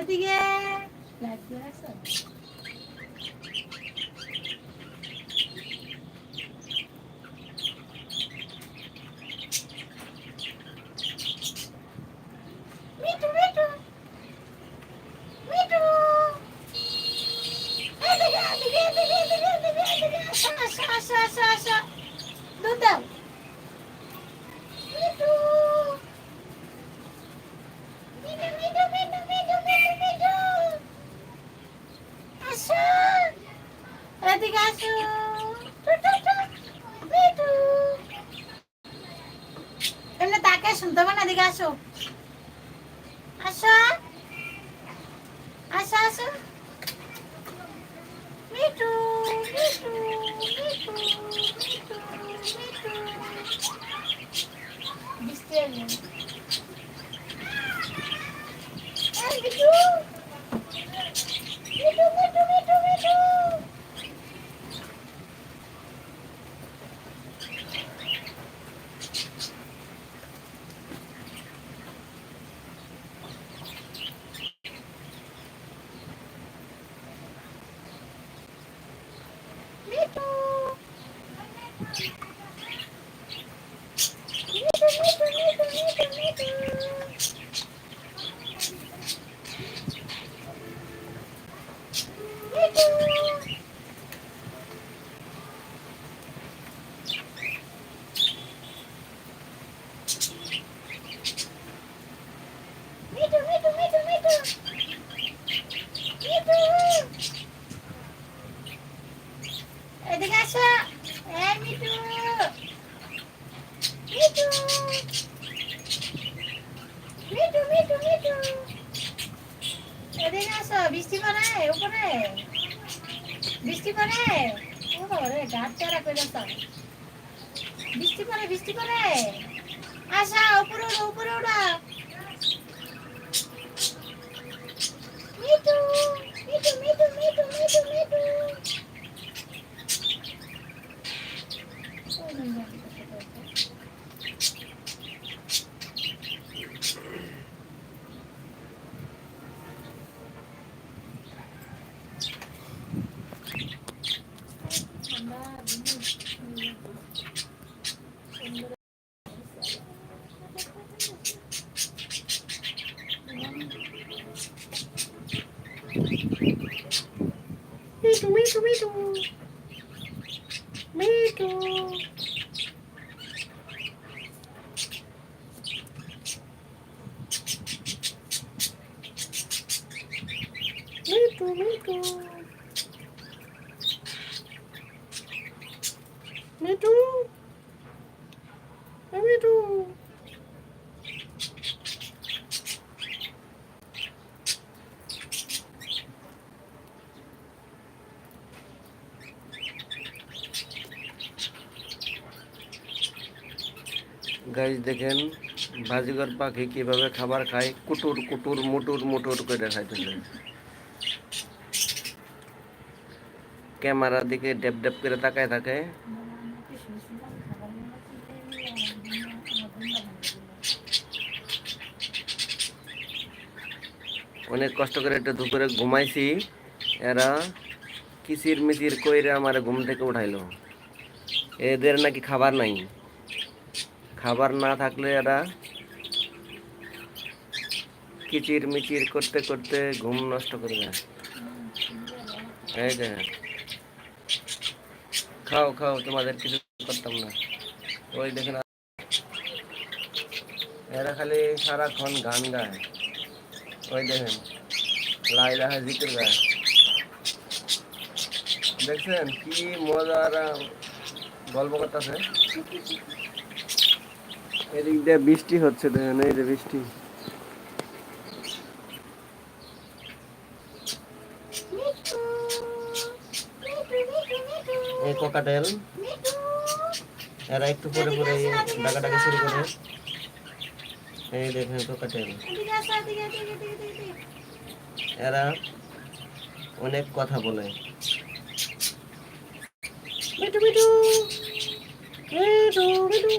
এদিকে শুনতে হবে না এদিকে আসো আসো আসো আসো মিঠু মিঠু মিঠু মিঠু মিঠু বৃষ্টি এলো এই মিঠু মিঠু এদিকে বৃষ্টি পড়ে, উপরে। বৃষ্টি পড়ে ওরে গাছ চারা বৃষ্টি পড়ে বৃষ্টি পড়ে। আসা, উপরে ওড়া উপরে ওড়া me too me too me too me too me too me too Mithu Mithu Mithu Mithu গাছ দেখেন, বাজিগর পাখি কীভাবে খাবার খায়? কুটুর কুটুর, মুটুর মুটুর করে খাইতেছে। ক্যামেরার দিকে ডেপ ডেপ করে তাকায় থাকে। অনেক কষ্ট করে একটু দুপুরে ঘুমাইছি। এরা কিচির মিচির কইরে আমার ঘুম থেকে উঠাইলো। এদের নাকি খাবার নাই। খাবার না থাকলে এরা কিচির মিচির করতে করতে ঘুম নষ্ট করে দেয়। এই খাও খাও, তোমাদের কিছু করতাম না। ওই দেখে না। এরা খালি সারাক্ষণ গান গায়। ওই দেখেন লাইলা জিকির গায়। দেখছেন কি মজার গল্প করতেছে? এদিক দিয়ে বৃষ্টি হচ্ছে, দেখেন, এই যে বৃষ্টি। এই কোকাটেল। এরা একটু পরে পরে ডাকাটাকে শুরু করে। এই দেখেন কোকাটেল। এরা অনেক কথা বলে। Me too me too me too me too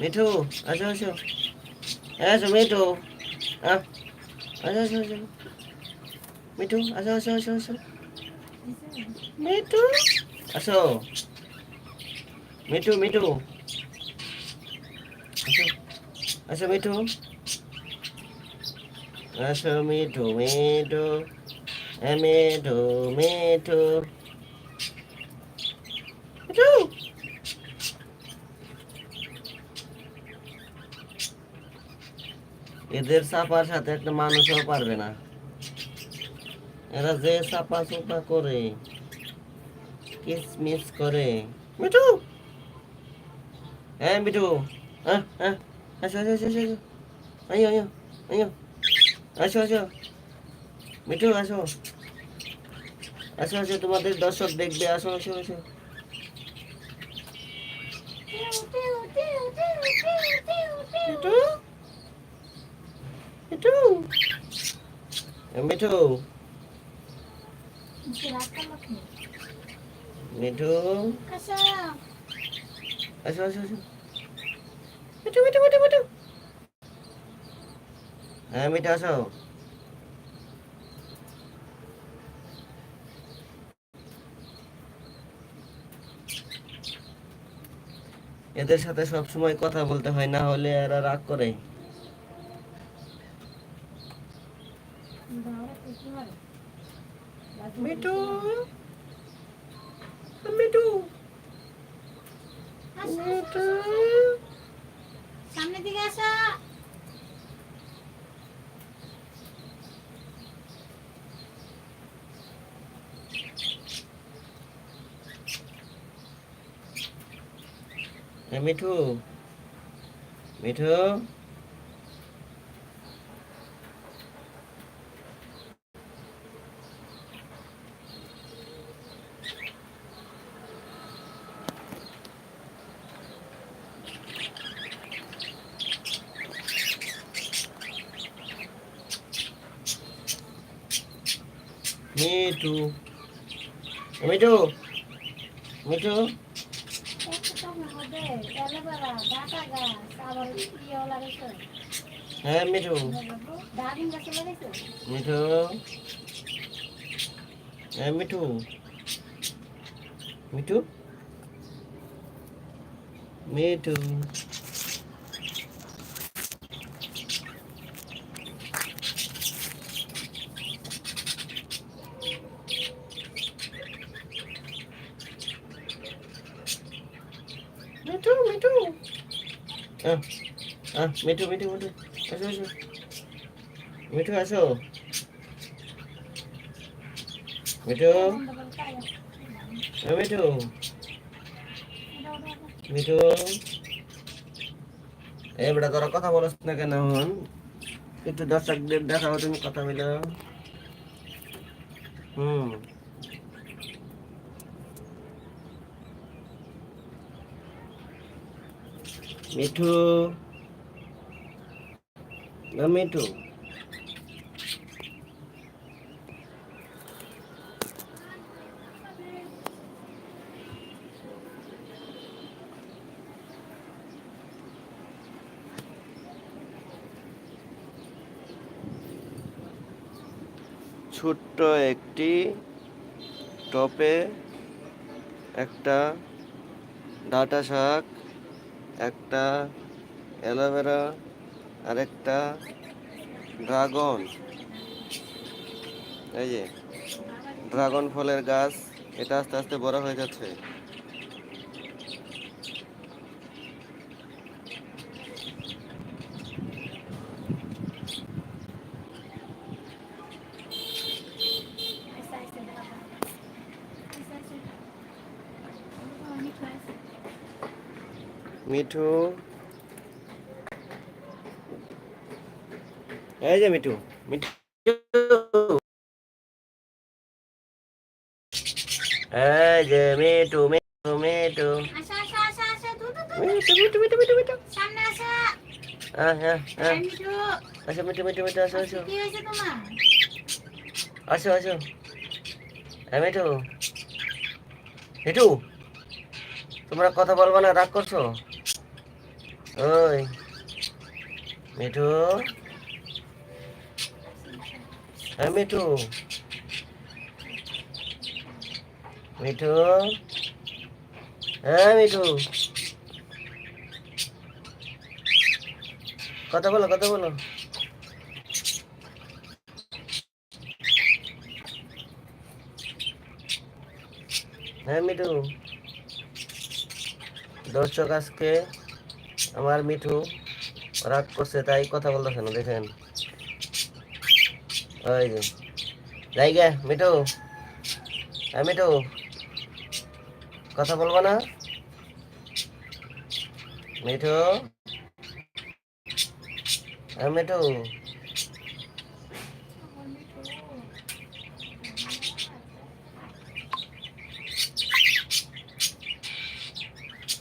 Mithu, আসো আসো। আসো, মিঠু। আসো আসো আসো। মিঠু, আসো আসো আসো আসো। মিঠু? আসো। মিঠু মিঠু। আসো। মিঠু। আসো মিঠু মিঠু। এ মিঠু মিঠু। মিঠু? এদের চাপার সাথে একটা মানুষও পারবে না। এরা যে চাপা চুপা করে কিসমিস করে মিঠু হ্যাঁ মিঠু হ্যাঁ হ্যাঁ আসো আসো আসো আসো আইও আইও আইও আসো আসো মিঠু আসো আসো আসো তোমাদের দর্শক দেখবে আসো আসো আসো মিঠু মিঠু এ মিঠু মিঠু? আসো আসো আসো। মিঠু মিঠু মিঠু মিঠু। হ্যাঁ মিঠু আসো। এদের সাথে সব সময় কথা বলতে হয় না হলে এরা রাগ করে? মিঠু মিঠু মিঠু সামনের দিকে আসা এ মিঠু মিঠু মিঠু মিঠু মিঠু হ্যাঁ মিঠু মিঠু হ্যাঁ মিঠু মিঠু মিঠু মিঠু মিঠু মিঠু, আসো আসো। মিঠু আসো। মিঠু মিঠু। মিঠু। এই বেটা, তোরা কথা বলছ না কেন এখন? একটু দর্শকদের দেখাও, তুমি কথা মিলো হুম। মিঠু। না মিঠু। ছোট্ট একটি টপে একটা ডাটা শাক একটা অ্যালোভেরা আর একটা ড্রাগন। এই যে, ড্রাগন ফলের গাছ, এটা আস্তে আস্তে বড় হয়ে যাচ্ছে। মিঠু। এই যে মিঠু মিঠু। এই যে মিঠু মিঠু মিঠু। সামনে আসা। হ্যাঁ হ্যাঁ হ্যাঁ। মিঠু। আসো মিঠু মিঠু মিঠু আসো আসো কি হয়েছে তোমার? আসো আসো। হ্যাঁ মিঠু। মিঠু তোমরা কথা বলব না রাগ করছ? ওই, মিঠু। হ্যাঁ মিঠু। মিঠু। হ্যাঁ মিঠু। কথা বলো কথা বলো। হ্যাঁ মিঠু। দর্শক আজকে আমার মিঠু রাগ করছে, তাই কথা বলতেছে না, দেখেন। ওই যে, যাই গে, মিঠু। হ্যাঁ মিঠু, কথা বলব না? মিঠু। হ্যাঁ মিঠু